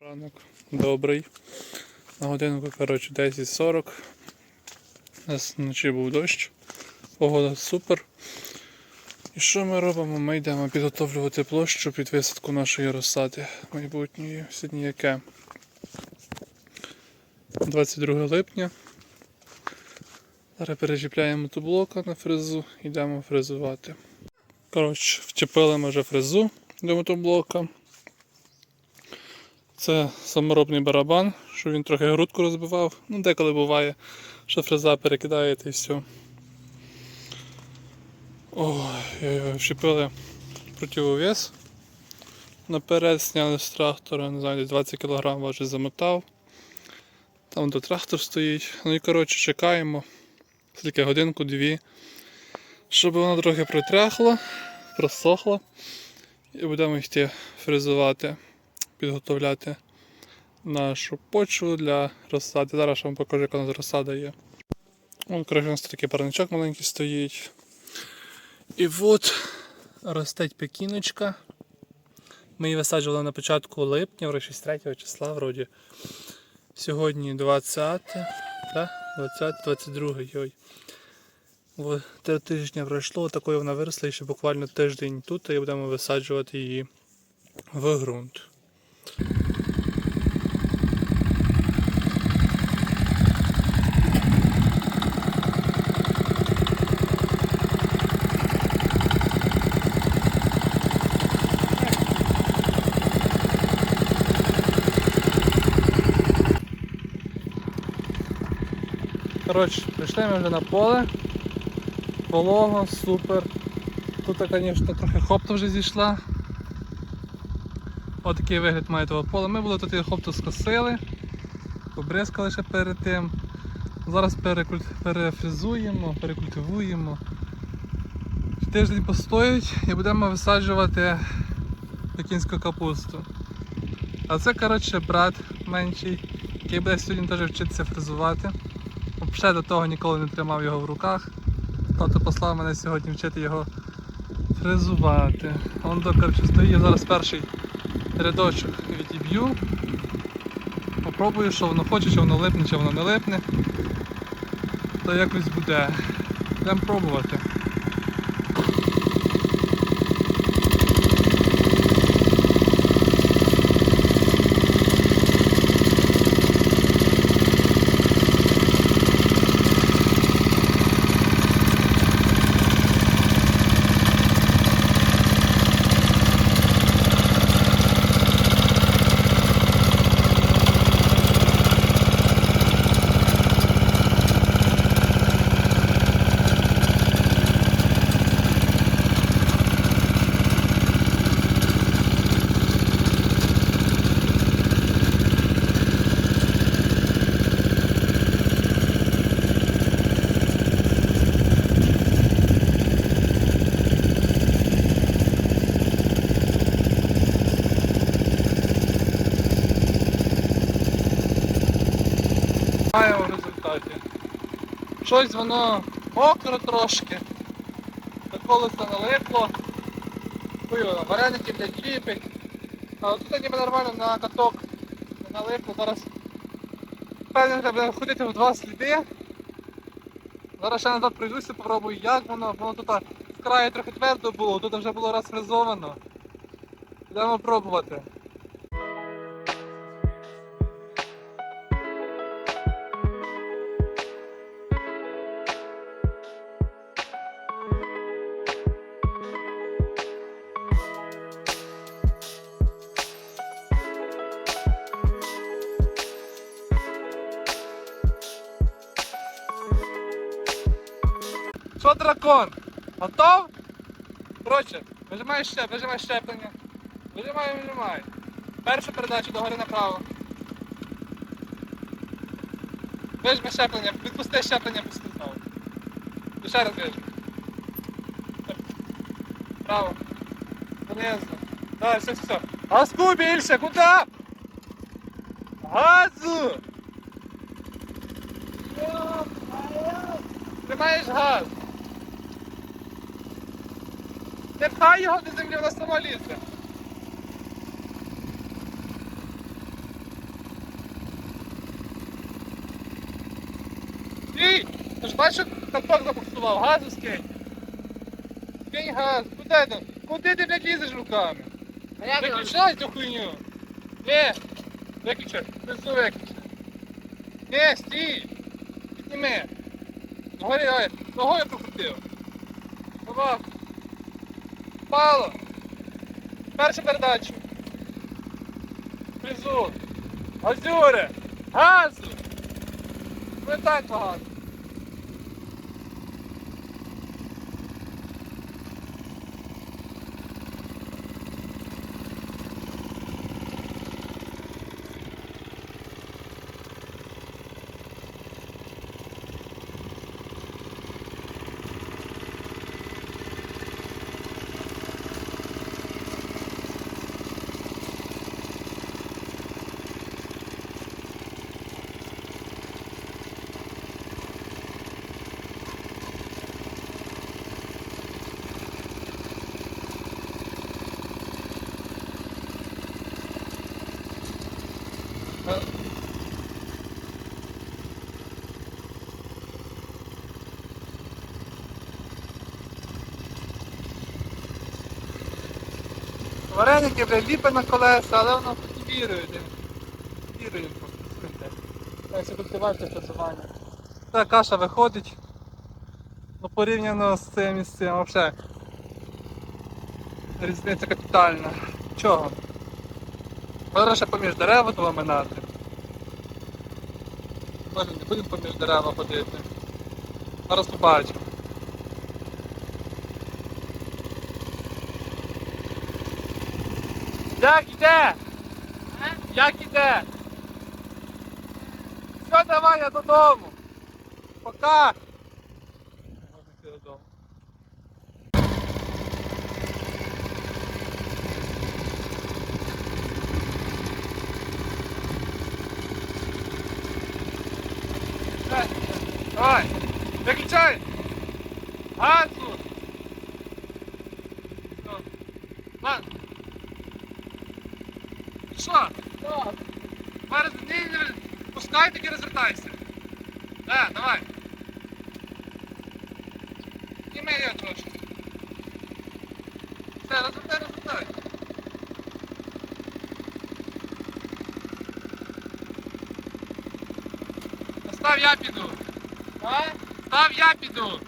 Ранок добрий. На годинку, коротше, 10.40. У нас вночі був дощ. Погода супер. І що ми робимо? Ми йдемо підготовлювати площу під висадку нашої розсади майбутньої. Сьогодні яке? 22 липня. Зараз перечіпляємо тублока на фрезу, йдемо фрезувати. Коротше, вчепили ми вже фрезу до мотоблока. Це саморобний барабан, що він трохи грудку розбивав. Ну, деколи буває, що фреза перекидаєте і все. Ой, вщепили противовес. Наперед зняли з трактора, не знаю, 20 кг важить замотав. Там до трактор стоїть. Ну і коротше чекаємо. Скільки годинку-дві. Щоб воно трохи протряхло, просохло. І будемо йти фрезувати підготовляти нашу почву для розсади. Зараз я вам покажу, яка у нас розсада є. Коротше, у нас такий парничок маленький стоїть. І от росте пекіночка. Ми її висаджували на початку липня, вроді 3 числа, вроді. Сьогодні 20, так? 20, 22, ой. От, три тижня пройшло, такою вона виросла і ще буквально тиждень тут, і будемо висаджувати її в ґрунт. Коротше, прийшли ми вже на поле. Волого, супер. Тут, звісно, трохи хопта вже зійшла. Отакий вигляд має того поля. Ми були тут і хопту скосили, побризкали ще перед тим. Зараз перекуль... перефризуємо, перекультивуємо. Тиждень постоїть і будемо висаджувати пекінську капусту. А це коротше брат менший, який буде сьогодні теж вчитися фрезувати. Взагалі до того ніколи не тримав його в руках. Тато послав мене сьогодні вчити його фрезувати. Он до коротше, стоїть я зараз перший рядочок відіб'ю. Попробую, що воно хоче, чи воно липне, чи воно не липне. То якось буде. Будемо пробувати. Має в результаті. Щось воно мокро трошки. До колеса налипло. Хуйово, вареники блядь, ліпить. А тут ніби нормально на каток не налипло. Зараз певно треба ходити в два сліди. Зараз ще назад пройдуся, попробую як воно. Воно тут в краї трохи твердо було, тут вже було розфризовано. Будемо пробувати. Що дракон? Готов? Коротше, вижимай ще, вижимай щеплення. Вижимай, вижимай. Першу передачу догори направо. Вижми щеплення, відпусти щеплення пусти знову. Ще раз вижми. Право. Донизу. Давай, все, все. Газку більше, куди? Газу! Тримаєш газ. Не його до землі, вона сама лізе. Стій! Ти ж бачиш, каток забуксував, газу скинь. Скинь газ, куди ти? Куди ти не лізеш руками? Виключай цю хуйню. Ні, виключай, все виключай. Ні, стій. Підніми. Ногою, ногою прокрутив. Собаку. Пало! Першу передачу. Внизу. Газюре! Газу! Не так багато. Вареники, блядь, ліпить на колеса, але воно тут вірує. Вірує просто. Так, що тут варте часування. Та каша виходить. Ну порівняно з цим і з цим взагалі. Різниця капітальна. Чого? Зараз ще поміж дерева то ламинати. Може не будемо поміж дерева ходити. Зараз побачимо. Як іде? Як іде? Все, давай, я додому. Пока. Давай, Давай, виключай. Газу. Все. Ладно. Що? Зараз не, не пускай, таки розвертайся. Да, давай. Зніми його трошки. Все, розвертай, розвертай. Став я піду. А? Став я піду.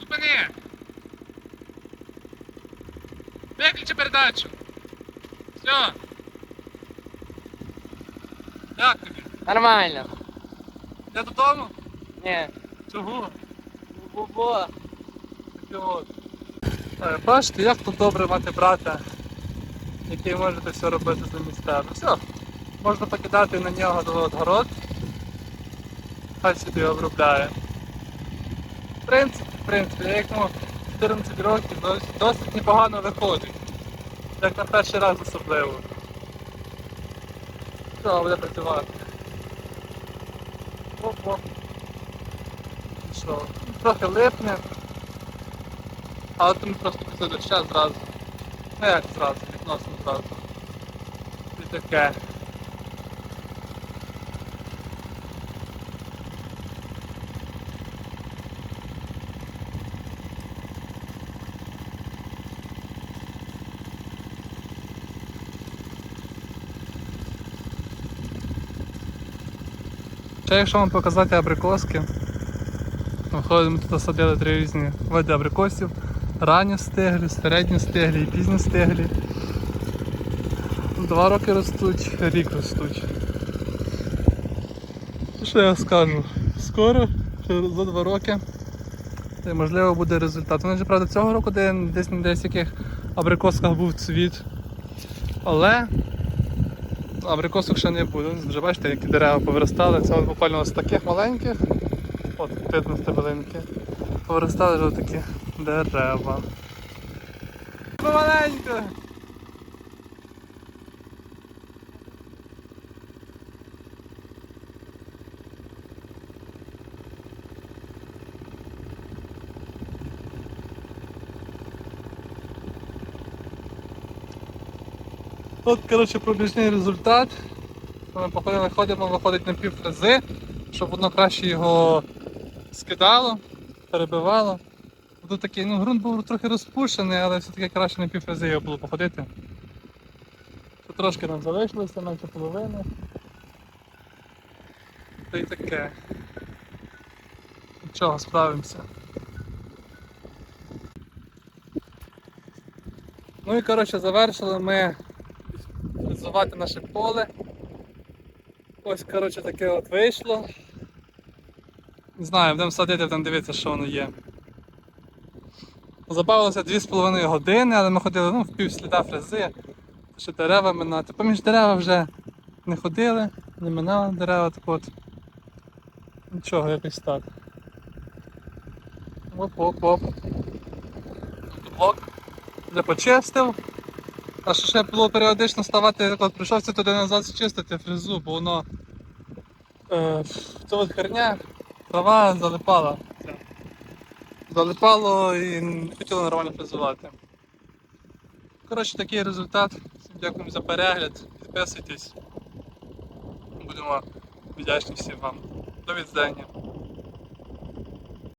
Зупини. Виключи передачу. Все. Як тобі? Нормально. Я додому? Ні. Чого? Бо-бо. Таке от. Бачите, як тут добре мати брата, який може це все робити замість тебе. Все, можна покидати на нього от город, хай собі обробляє. В принципі, в принципі, я йому 14 років досить непогано виходить. Як на перший раз особливо. Все, буде працювати. Оп-оп. Що? Трохи липне. Але от ми просто після доща зразу. Ну як зразу, відносно зразу. І таке. Ще якщо вам показати абрикоски, Виходить, ми тут садили три різні види абрикосів. Ранні стеглі, середні стеглі і пізні стеглі. Два роки ростуть, рік ростуть. Що я скажу? Скоро, за два роки. Можливо буде результат. Вони ж правда цього року де- десь на деяких абрикосках був цвіт. Але абрикосок ще не буде. Вже бачите, які дерева повиростали. Це буквально з таких маленьких. От видно стебелинки. Повиростали вже такі дерева. Помаленько! Тут, коротше, пробіжний результат. Ми походили, ходимо, виходить на пів фрези, щоб воно краще його скидало, перебивало. Тут такий, ну, ґрунт був трохи розпушений, але все-таки краще на півфрази його було походити. Тут трошки нам залишилося, менше половини. Та й таке. Нічого, справимося. Ну і коротше завершили ми фрезувати наше поле. Ось коротше таке от вийшло. Не знаю, будемо садити, будемо дивитися, що воно є. Забавилося 2,5 години, але ми ходили ну, в пів сліда фрези, ще дерева минати. Поміж дерева вже не ходили, не минали дерева, так от. Нічого, якось так. Оп-оп-оп. Блок вже почистив. А що ще було періодично ставати, от прийшовся туди назад чистити фрезу, бо воно. Е, це от херня, трава залипала. Залипало і не хотіло нормально фрезувати. Коротше, такий результат. Всім дякую за перегляд. Підписуйтесь. Будемо вдячні всім вам. До відзення.